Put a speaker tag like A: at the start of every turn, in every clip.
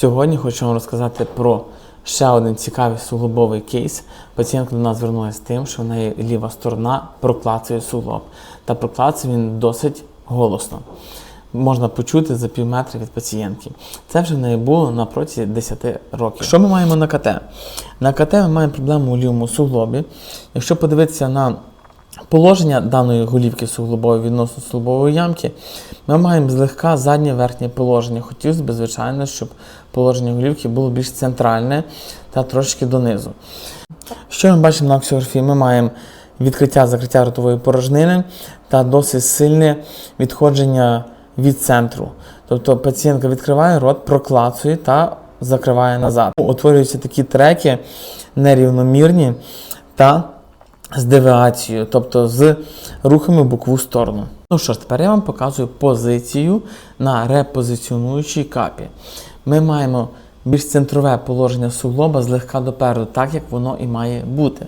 A: Сьогодні хочу вам розказати про ще один цікавий суглобовий кейс. Пацієнтка до нас звернулася з тим, що в неї ліва сторона проклацує суглоб. Та проклацує він досить голосно. Можна почути за пів метра від пацієнтки. Це вже в неї було на протязі 10 років. Що ми маємо на КТ? На КТ ми маємо проблему у лівому суглобі. Якщо подивитися на положення даної голівки суглобової відносно суглобової ямки, ми маємо злегка заднє верхнє положення. Хотілося б, звичайно, щоб положення голівки було більш центральне та трошки донизу. Що ми бачимо на аксіографії? Ми маємо відкриття закриття ротової порожнини та досить сильне відходження від центру. Тобто пацієнтка відкриває рот, проклацує та закриває назад. Утворюються такі треки нерівномірні та з девіацією, тобто з рухами в сторону. Ну що ж, тепер я вам показую позицію на репозиціонуючій капі. Ми маємо більш центрове положення суглоба злегка допереду, так як воно і має бути.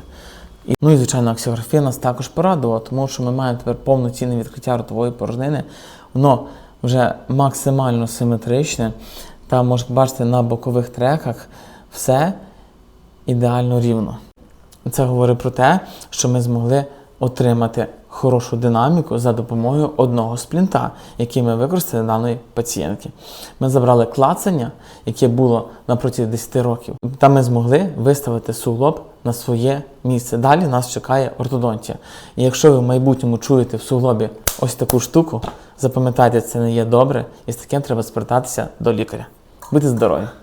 A: І, ну і звичайно, аксіографія нас також порадувала, тому що ми маємо тепер повноцінне відкриття ротової порожнини. Воно вже максимально симетричне. Та можете бачити на бокових треках все ідеально рівно. Це говорить про те, що ми змогли отримати хорошу динаміку за допомогою одного сплінта, який ми використали даної пацієнтки. Ми забрали клацання, яке було протязі 10 років, та ми змогли виставити суглоб на своє місце. Далі нас чекає ортодонтія. І якщо ви в майбутньому чуєте в суглобі ось таку штуку, запам'ятайте, це не є добре, і з таким треба звертатися до лікаря. Будьте здорові!